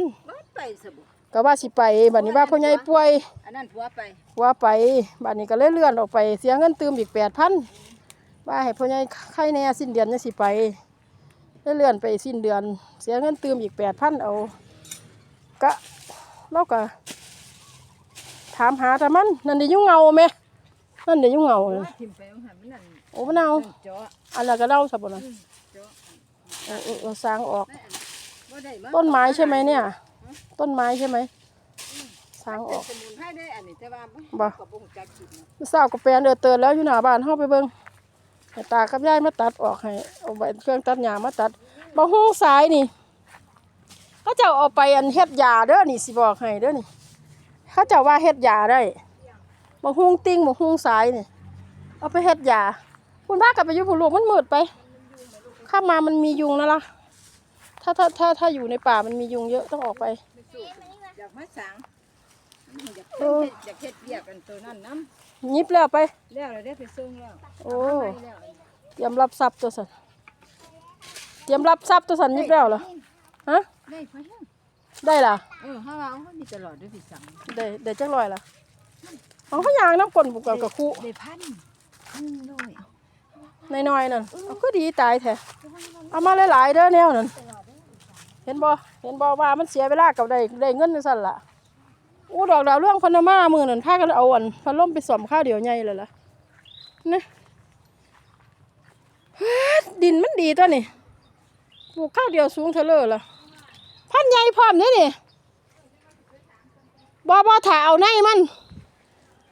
นบ่ไปสบุก็ว่าสิไปบัดนี้ว่าพ่อใหญ่ป่วย อันนั้นผัวไปว่าไปบัดนี้ก็เลยเลื่อนออกไปเสียเงินตืมอีก8,000ว่าให้พ่อใหญ่ไข่แน่สิ้นเดือนจังสิไปเลยเลื่อนไปสิ้นเดือน เสียเงินตืมอีก8,000เอาก็เราก็ถามหาแต่มันนั่นได้ยุ่งเงาไหมนั่นได้ยุ่งเงาเลยว่าทิมไปเอาหันมันนั่นโอ้มะนาวนั่นเจาะอันนั้นก็เล่าสับปะนะเจาะเออเออเออสร้างออกบ่ได้า ต้นไม้ใช่ไหมเนี่ย ต้นไม้ใช่ไหมสร้างออกเป็นสมุนไพรได้อันนี้แต่ว่าบ่ก็บ่ฮู้จักกินนะเมื่อเช้าก็แปลนเดือเตือนแล้วอยู่หน้าบ้านเฮาไปเบิ่งให้ตากับยายมาตัดออกให้เอาใบเครื่องตัดหญ้ามาตัดบ่ฮู้สายนี่เขาเจ้าเอาไปอันเฮ็ดยาเด้อนี่สิบอกให้เด้อนี่เขาเจ้าว่าเฮ็ดยาได้บ่ฮู้ติ่งบ่ฮู้สายนี่เอาไปเฮ็ดยาคุณพากลับไปอยู่ผู้ลูกมันมืดไปข้ามมามันมียุงนะล่ะ ถ้าถ้าถ้าถ้าอยู่ในป่ามันมียุงเยอะต้องออกไป อยากมาสั่งอยากเอออยากเฮ็ดเวียกกันตัวนั้นนํยิบแล้วไปแล้วเราได้ไปส่งแล้วโอ้ ไปแล้วเตรียมรับทรัพย์ตัวสันเตรียมรับทรัพย์ตัวสันยิบแล้วเหรอ ฮะ ได้พอยังได้ล่ะ เออเฮาเอาเขามีตลอดด้วยพี่สั่งได้ได้จักร้อยล่ะเอาเขายางน้ำกลนบุกกับกับคู่ได้พันพันน้อยน้อยๆนั่นเอาก็ดีตายแท้เอามาหลายๆเด้อแนวนั่น เห็นบ่เห็นบ่ว่ามันเสียเวลากับได้ได้เงินจังซั่นล่ะอู้ดอกดาวเรื่องพนมามือนั่นพากันเอาอันพัดลมไปสอมข้าวเดียวใหญ่เลยล่ะนะดินมันดีตัวนี่ปลูกข้าวเดียวสูงเท่าเลยล่ะพันใหญ่พร้อมเด้นี่บ่บ่ถ้าเอาในมัน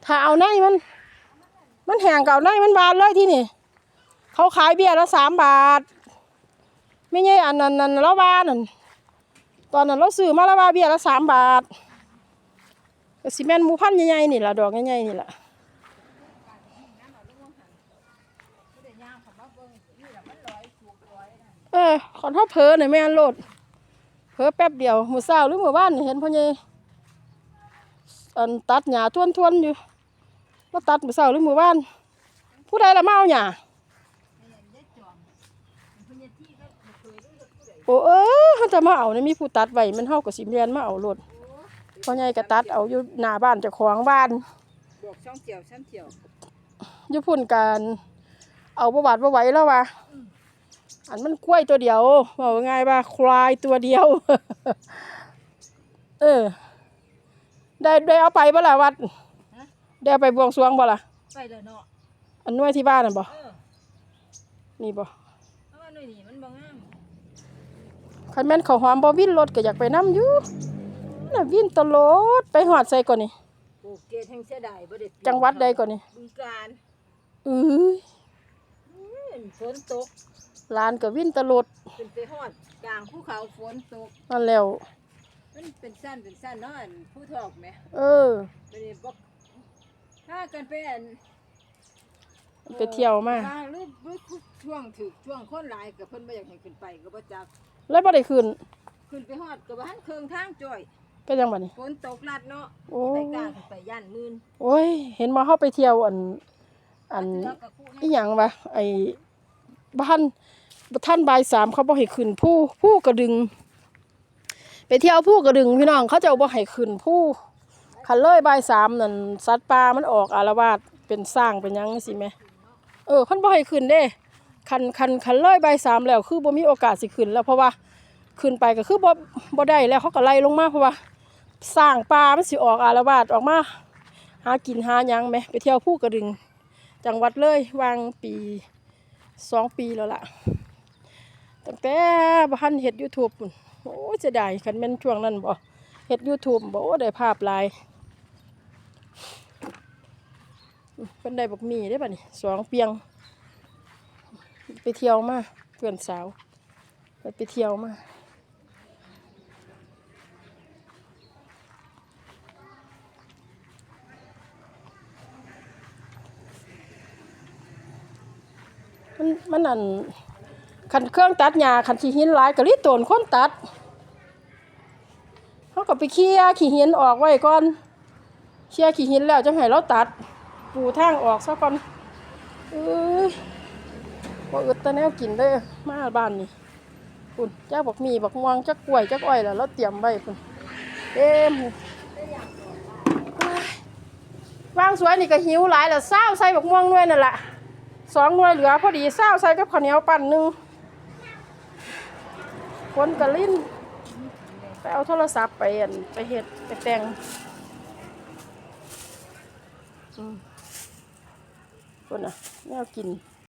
ถ้าเอาในมัน มันแห้งเก่าในมันบานเลยที่นี่ เขาขายเบี้ยละสามบาท ไม่ใช่อันนั้นนั้นละว่านั่น ตอนนั้นเราซื้อมาละว่าเบี้ยละสามบาทก็สิแม่นหมูพันใหญ่ๆนี่ละดอกใหญ่ๆนี่ละเออขอนเท่าเพอหน่อยแม่นโลดเพอแป๊บเดียวหมูเศร้าหรือหมู่บ้านเห็นพ่อใหญ่อันตัดหญ้าทวนๆอยู่ว่าตัดหมูเศร้าหรือหมู่บ้าน ผู้ใดละเอาหญ้า โอ้เออเขาจะมาเอานี่มีผู้ตัดไว้มันเฮากับสิเรียนมาเอารถพ่อใหญ่ก็ตัดเอาอยู่หน้าบ้านเจ้าของบ้านบอกช่องเที่ยวชั้นเที่ยวอยู่พุ่นกันเอาประวัติบ่ไหวแล้วว่ะอันมันกล้วยตัวเดียวบอกง่ายว่าควายตัวเดียว เออ ได้ได้เอาไปบ่ล่ะวัดได้เอาไปบวงสรวงบ่ล่ะไปแล้วเนาะอันน้วยที่บ้านน่ะบ่เออนี่บ่เพราะว่าหน่วยนี้มันบ่งาม คันแม่นข้าวหอมบ่วินรถก็อยากไปนํอยู่น่ะวินตลอดไปฮอดใส่ก่อนนี่ปลูกเกตแห่งเสียดายบ่ได้เปลี่ยนจังหวัดใดก่อนนี่บึงการเอ้ยฝนตกร้านก็วินตลอดเป็นไปฮอดกลางภูเขาฝนตก นั่นแล้ว มันเป็นสั้นเป็นสั้นเนาะอันผู้ทอกแหมเออไปนี่บ่ถ้ากันไปอันไปเที่ยวมาทางหรือหรือช่วงถึกช่วงคนหลายก็เพิ่นบ่อยากให้ขึ้นไปก็บ่จัก แล้วบ่ได้คืนขึ้นไปฮอดก็บ่ทันเครื่องทางจ้อยก็ยังบัดนี้ ฝนตกลัดเนาะโอ้ ไปกลางขึ้นไปย่านมื่นโอ้ย เห็นมาเฮาไปเที่ยวอัน อันเทือกกับคู่อีหยังวะไอ้บ้านท่านบายสามเขาบ่ให้ขึ้นผู้ผู้กระดึง ไปเที่ยวผู้กระดึงพี่น้องเขาจะบ่ให้ขึ้นผู้คันเลยบายสามนั่นสัตว์ป่ามันออกอารวาสเป็นสร้างเป็นหยังสิแหม่เออเพิ่นบ่ให้ขึ้นเด้ คันคันคันเลยบายสามแล้ว คือบ่มีโอกาสสิขึ้นแล้วเพราะว่าขึ้นไปก็คือบ่บ่ได้แล้วเขาก็ไล่ลงมาเพราะว่าสร้างป่ามันสิออกอารวาสออกมา หากินหายังแหมไปเที่ยวผู้กระดึง จังหวัดเลยวางปีสองปีแล้วล่ะตั้งแต่บ้านเฮ็ดยูทูบโอ้ยจะได้คันแม่นช่วงนั้นบ่เฮ็ดยูทูบบ่ได้ภาพลายเพิ่นได้บักมีได้ป่ะนี่สองเปียง ไปเที่ยวมาเพื่อนสาวไปไปเที่ยวมามันมันนั่นคันเครื่องตัดหญ้าคันขี้หินหลายก็รีตนคนตัดเขาก็ไปเคลียขี้หินออกไว้ก่อนเคลียขี้หินแล้วจังให้เราตัด ปูทางออกซะก่อนเอ้ย บ่อึดตะแนวกินเด้อมาบ้านนี่พุ่นจ้าบักมีบักม่วงจักกล้วยจักอ้อยแล้วเราเตรียมไว้พุ่นเต็มว้างสวยนี่ก็หิวหลายแล้วเศร้าใส่บักม่วงหน่วยนั่นแหละสองหน่วยเหลือพอดีเศร้าใส่กับข้าวเหนียวปั่นหนึ่งคนกระลิ้นไปเอาโทรศัพท์ไปอั่นไปเฮ็ดไปแต่งคนอะแนวกิน